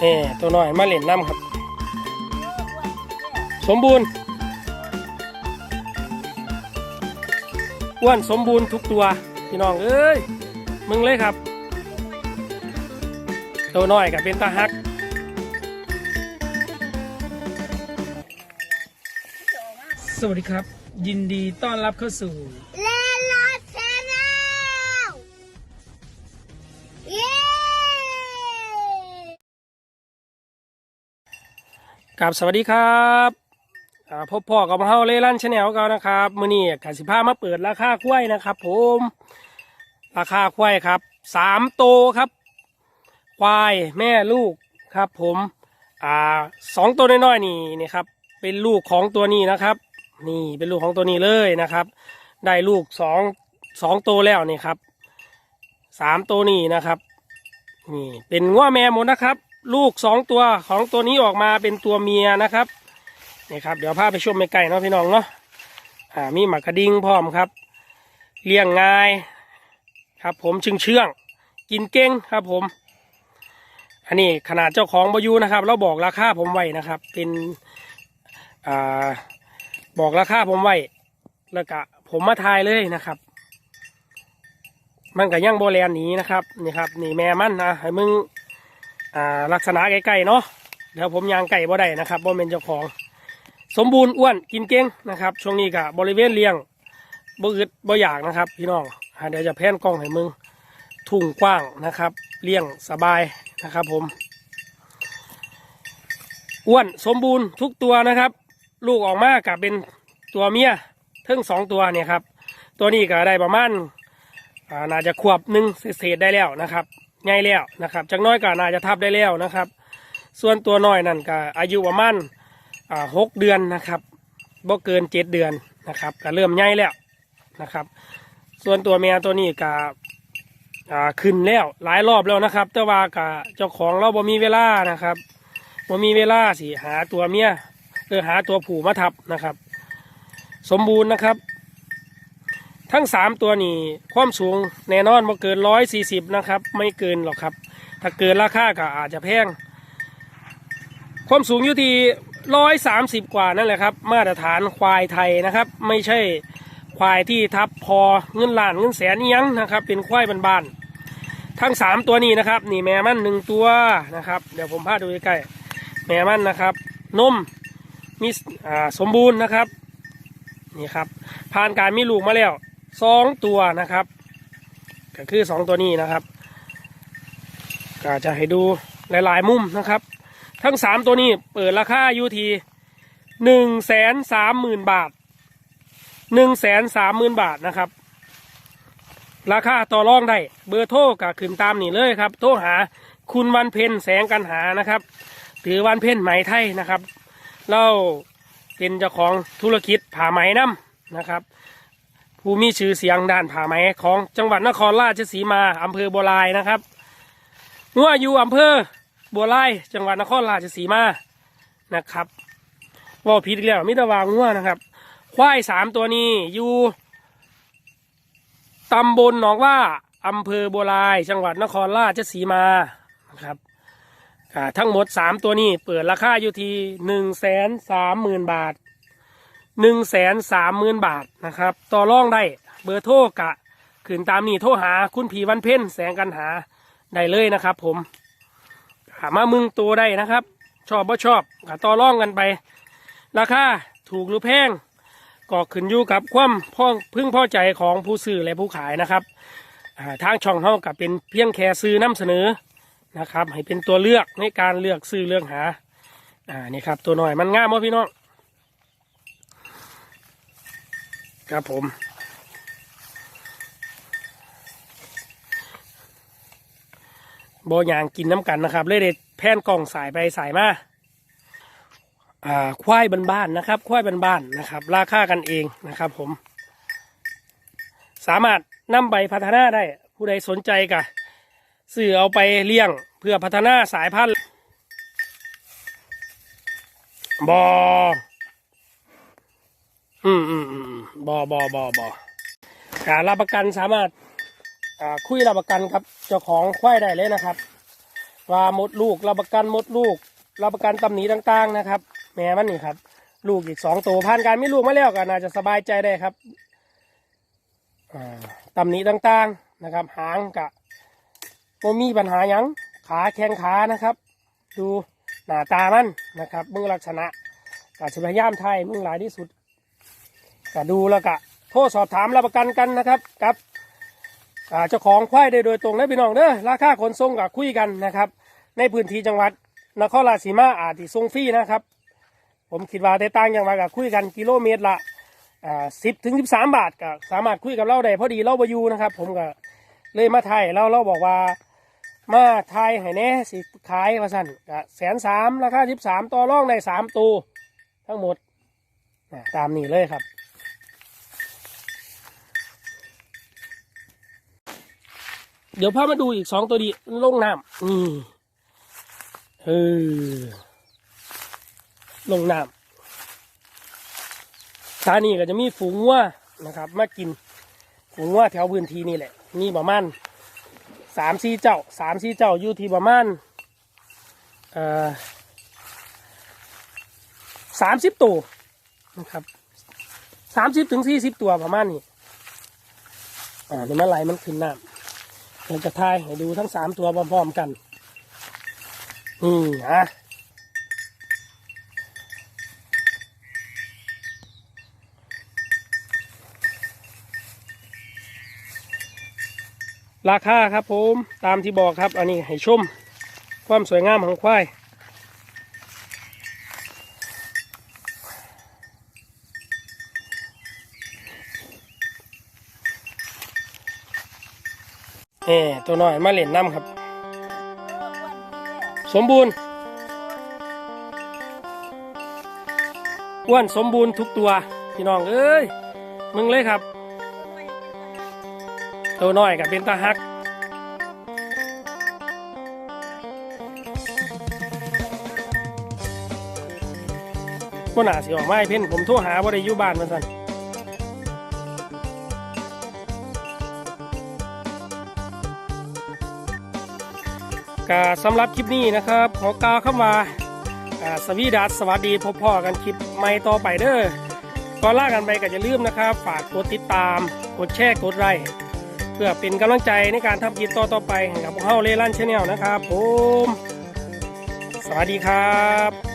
เอ่ตัวน้อยมาเล่นน้ำครับ สมบูรณ์อ้วนสมบูรณ์ทุกตัว พี่น้องเอ้ยมึงเลยครับ ตัวน้อยกับเป็นตาฮักสวัสดีครับ ยินดีต้อนรับเข้าสู่ กับสวัสดีครับพบพ่อกับเฮาเลลันชาแนลกันนะครับมื้อนี้กสิพามาเปิดราคากล้วยนะครับ ผม ราคากล้วยครับสามโตครับ ควายแม่ลูกครับ ผมอ่าสองตัวน้อยๆนี่นี่ครับ เป็นลูกของตัวนี้นะครับ นี่เป็นลูกของตัวนี้เลยนะครับ ได้ลูกสองสองโตแล้วนี่ครับสามตัวนี้นะครับ นี่เป็นง้วแม่หมดนะครับ ลูกสองตัวของตัวนี้ออกมาเป็นตัวเมียนะครับนี่ครับเดี๋ยวพาไปชมใกล้ๆเนาะพี่น้องเนาะอ่ามีหมักกระดิ่งพร้อมครับเลี้ยงง่ายครับ ผมชึงเชื่อง กินเก่งครับผม อันนี้ขนาดเจ้าของบอยูนะครับ เราบอกราคาผมไว้นะครับ เป็นอ่าบอกราคาผมไว้แล้วก็ผมมาทายเลยนะครับ มันก็ยังโบแลนหนีนะครับนี่ครับ นี่แม่มันนะให้มึง อ่าลักษณะใกล้ๆเนาะเดี๋ยวผมยางไก่บ่ได้นะครับบ่เป็นเจ้าของ สมบูรณ์อ้วนกินเก่งนะครับ ช่วงนี้ก็บบริเวณเลี้ยงบ่อึดบ่อยากนะครับ พี่น้องเดี๋ยวจะแพนกล้องให้มึงทุ่งกว้างนะครับ เลี้ยงสบายนะครับ ผมอ้วนสมบูรณ์ทุกตัวนะครับ ลูกออกมากับเป็นตัวเมียทั้งสองตัวเนี่ยครับ ตัวนี้ก็ได้ประมาณน่าจะขวบหนึ่งเศษได้แล้วนะครับ ใหญ่แล้วนะครับจักน้อยก็น่าจะทับได้แล้วนะครับ ส่วนตัวน้อยนั่นก็อายุประมาณหกเดือนนะครับบ่เกินเจ็ดเดือนนะครับก็เริ่มใหญ่แล้วนะครับ ส่วนตัวแม่ตัวนี้ก็อ่าขึ้นแล้วหลายรอบแล้วนะครับ แต่ว่าก็เจ้าของเราบ่มีเวลานะครับบ่มีเวลาสิหาตัวเมียเออหาตัวผู้มาทับนะครับ สมบูรณ์นะครับ ทั้งสามตัวนี้ความสูงแน่นอนมาเกินร้อยสี่สิบนะครับ ไม่เกินหรอกครับ ถ้าเกินราคาก็อาจจะแพง ความสูงอยู่ที่ร้อยสามสิบกว่านั่นแหละครับ มาตรฐานควายไทยนะครับ ไม่ใช่ควายที่ทับพอเงินล้านเงินแสนยังนะครับ เป็นควายบานๆทั้งสามตัวนี้นะครับ นี่แม่มันหนึ่งตัวนะครับ เดี๋ยวผมพาดูใกล้แม่มันนะครับ นมมีอ่าสมบูรณ์นะครับนี่ครับผ่านการมีลูกมาแล้ว สองตัวนะครับ ก็คือสองตัวนี้นะครับ ก็จะให้ดูหลาย ๆ มุมนะครับ ทั้งสามตัวนี้เปิดราคาอยู่ที่หนึ่งแสนสามหมื่นบาทหนึ่งแสนสามหมื่นบาทนะครับ ราคาต่อรองได้เบอร์โทรก็ขึ้นตามนี่เลยครับ โทรหาคุณวันเพ็ญแสงกันหานะครับหรือวันเพ็ญไหมไทยนะครับ เราเป็นเจ้าของธุรกิจผ่าไหมน้ำนะครับ ผู้มีชื่อเสียงด้านผ่าไหมของจังหวัดนครราชสีมาอำเภอบัวลายนะครับงัวอยู่อำเภอบัวลายจังหวัดนครราชสีมานะครับว่าผิดอีกแล้วมิตรวางงัวนะครับ ควายสามตัวนี้อยู่ตำบลหนองว่าอำเภอบัวลาย จังหวัดนครราชสีมานะครับทั้งหมดสามตัวนี้เปิดราคาอยู่ที่หนึ่งแสนสามหมื่นบาท หนึ่งแสนสามหมื่นบาทนะครับ ต่อรองได้เบอร์โทรกะขึ้นตามนี้โทรหาคุณผีวันเพ่นแสงกันหาได้เลยนะครับ ผมหามามึงตัวได้นะครับ ชอบบ่ชอบก็ต่อรองกันไป ราคาถูกหรือแพงก็ขึ้นอยู่กับความพ่อพึ่งพอใจของผู้ซื้อและผู้ขายนะครับทางช่องเฮากับเป็นเพียงแค่ซื้อนำเสนอนะครับ ให้เป็นตัวเลือกในการเลือกซื้อเลือกหาอ่านี่ครับตัวหน่อยมันง่ามมั้พี่น้อง ครับผมโบยางกินน้ำกันนะครับ เลยเด็ดแผ่นกล่องสายไปสายมาอ่าควายบ้านๆนะครับ ควายบ้านๆนะครับ ราคากันเองนะครับ ผม สามารถนำไปพัฒนาได้ ผู้ใดสนใจกะซื้อเอาไปเลี้ยงเพื่อพัฒนาสายพันธุ์บอ อืมอืมอืมบอบอบอบอการรับประกันสามารถอ่าคุยรับประกันครับ เจ้าของควายได้เลยนะครับ ว่าหมดลูกรับประกันหมดลูกรับประกันตำหนิต่างๆนะครับ แม่มันนี่ครับ ลูกอีกสองตัวผ่านการไมีลูกมาแล้วก็น่าจะสบายใจได้ครับอ่าตำหนิต่างๆนะครับ หางกะโมมีปัญหายังขาแข้งขานะครับ ดูหน้าตามันนะครับมึงลักษณะกะจะพยายามไทยมึงหลายที่สุด ก็ดูแล้วก็โทรสอบถามรับประกันกันนะครับกับเจ้าของควายได้โดยตรงนะพี่น้องเด้อราคาขนส่งกับคุยกันนะครับ ในพื้นที่จังหวัดนครราชสีมาอาจที่ส่งฟรีนะครับ ผมคิดว่าได้ต่างอย่างมากับคุยกันกิโลเมตรละอ่าสิบถึงสิบสามบาทก็สามารถคุยกับเราได้พอดีเราบอยูนะครับ ผมก็เลยมาไทยเราเราบอกว่ามาไทยให้แน่สิขายมาสั่นก็แสนสามราคาสิบสามต่อรองในสามตัวทั้งหมดตามนี้เลยครับ เดี๋ยวพามาดูอีกสองตัวดีลงน้ำนี่เออลงน้ำทานี่ก็จะมีฝูงวัวนะครับ มากิน ฝูงวัวแถวพื้นที่นี่แหละ มีประมาณสามสี่เจ้าสามสี่เจ้าอยู่ที่ประมาณเอ่อสามสิบตัวนะครับสามสิบถึงสี่สิบตัวประมาณนี้อ่าเดี๋ยวมันไหลมันขึ้นน้ำ เดี๋ยวจะทายให้ดูทั้งสามตัวพร้อมๆกันนี่นะราคาครับผมตามที่บอกครับ อันนี้ให้ชม ความสวยงามของควาย เอ่ตัวน้อยมาเล่นน้ำครับ สมบูรณ์อ้วนสมบูรณ์ทุกตัว พี่น้องเอ้ย มึงเลยครับ ตัวน้อยกับเป็นตาฮักว่าหนาสิออกมาให้เพ่นผมโทรหาว่าได้อยู่บ้านมาสั่น ก็สำหรับคลิปนี้นะครับ ขอกล่าวคำว่ามาสวีดัสสวัสดีพบพ่อกันคลิปใหม่ต่อไปเด้อก่อนลากันไปก็อย่าลืมนะครับ ฝากกดติดตาม กดแชร์ กดไลค์เพื่อเป็นกำลังใจในการทำคลิปต่อต่อไปกับพวกเฮาเลลันชาแนลนะครับผม สวัสดีครับ